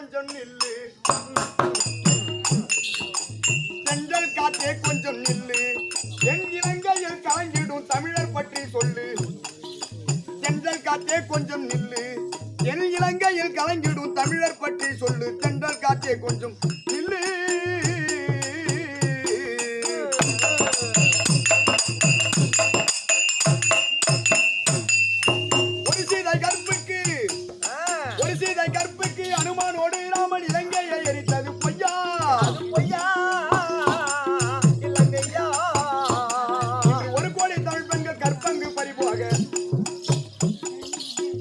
கொஞ்சம் நில்லு. செஞ்சல் காத்தே கொஞ்சம் நில்லு. என் இலங்கையில் கலங்கிடும் தமிழர் பற்றி சொல்லு. செஞ்சல் காத்தே கொஞ்சம் நில்லு. என் இலங்கையில் கலங்கிடும் தமிழர் பற்றி சொல்லு. சென்றல் காத்தே கொஞ்சம்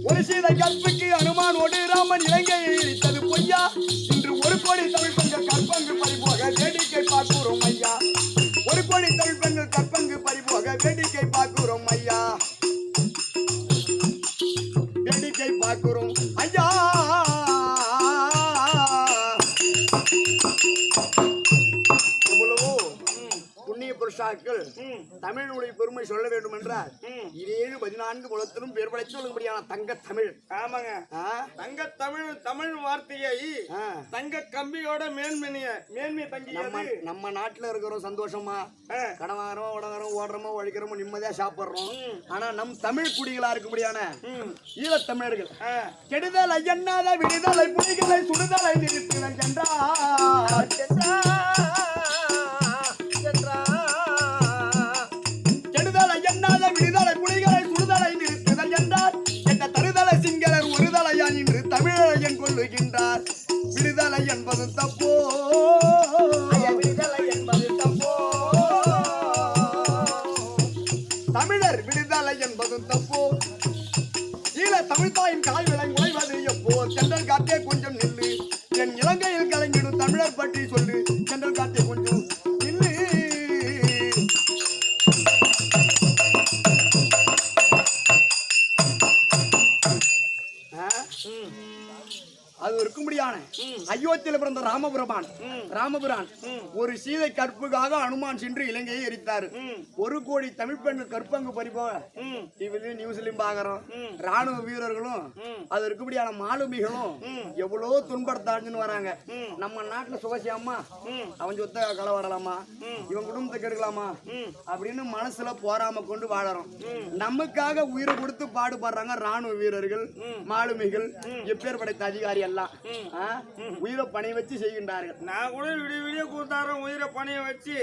ஒரு சீதை கற்புக்கு அனுமானோடு ராமன் இலங்கையை புண்ணிய புருஷாக்கள் தமிழினுடைய பெருமை சொல்ல வேண்டும் என்றால் இதேழு பதினான்கு குலத்திலும் பேர் படைத்து சொல்லும்படியான தங்க தமிழ் ஆமாங்க? தங்க தமிழ் தமிழ் வார்த்தையை. தங்க கம்பியோட மேன்மைய மேன்மை நம்ம தங்கியது. நம்ம நாட்டுல இருக்கிறோம் சந்தோஷமா. கடன் வாங்குறோம் உடங்குறோம் ஓடுறோமோ உழைக்கிறோமோ நிம்மதியா சாப்பிடுறோம். ஆனா நம் தமிழ் குடிகளா இருக்கும்படியான ஈழத்தமிழர்கள். கெடுதல் ஐயன்னாத விடுதலை புலிகளை சுடுதலை நிறுத்தினர் என்றார் விடுதலை என்பது தப்போ? ஈழ தமிழ்தாயின் காய் விலை உழைவது எப்போ சென்றல் காட்டே கொஞ்சம் நில்லு. என் இலங்கையில் கலங்கிடும் தமிழர் பற்றி சொல்லு. இருக்கும்படியான அயோத்தியில பிறந்த ராமபுரமான். ராமபுரான் ஒரு சீதை கற்புக்காக அனுமான் சென்று இலங்கையை எரித்தாரு. ஒரு கோடி தமிழ் பெண்கள் கற்பங்கு பறிப்போக டிவிலையும் நியூஸ்லயும் பாக்குறோம் ராணுவ வீரர்களும் அது இருக்கும்படியான மாலுமிகளும் எவ்வளவு துன்படுத்தாச்சுன்னு வராங்க. நம்ம நாட்டுல சுகசியாமா அவன் சொத்த களவாடலாமா? இவன் குடும்பத்தை கெடுக்கலாமா? அப்படின்னு மனசுல போராம கொண்டு வாழறோம். நமக்காக உயிரை கொடுத்து பாடுபடுறாங்க ராணுவ வீரர்கள் மாலுமிகள் எப்பேர் படைத்த அதிகாரி எல்லாம்? உயிரை பணி வச்சு செய்கின்றார்கள். நான் கூட விடிய விடிய கூத்தாரம் உயிரை பணிய வச்சு.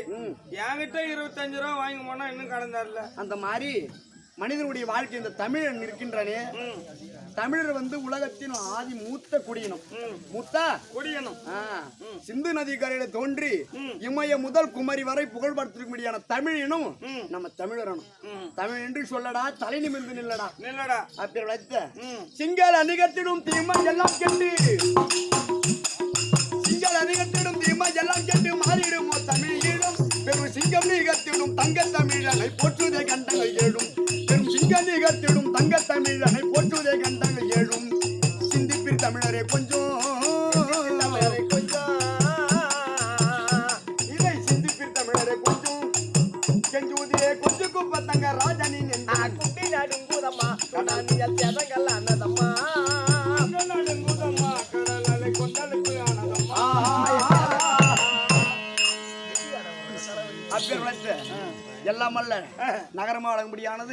என்கிட்ட இருபத்தஞ்சு ரூபா வாங்கி போனா இன்னும் கடந்தார்ல அந்த மாதிரி மனிதனுடைய வாழ்க்கை இந்த தமிழன் இருக்கின்றானே தமிழர் வந்து உலகத்தின் ஆதி மூத்த குடியினம். மூத்த? குடியணும் ஆ, சிந்து நதி கரையில தோன்றி இமய முதல் குமரி வரை புகழ்படுத்திருக்கும்படியான தமிழினும் நம்ம தமிழரனும் தமிழ் என்று சொல்லடா தலை நிமிர்ந்து நில்லடா. நில்லடா. அப்படி வைத்த சிங்கள அணிகத்திடும் தீமை எல்லாம் கெட்டு. சிங்கள அணிகத்திடும் தீமை எல்லாம் கெட்டு. மாறிடுமோ தமிழீழம் பெரும் சிங்கம் நிகத்திடும் தங்க தமிழனை போற்றுதே கண்டங்கள் ஏழும் பெரும் சிங்க நிகத்திடும் தங்க தமிழனை போற்றுதே கண்டங்கள் எல்லாம் அல்ல. நகரமா வழங்கும்படியானது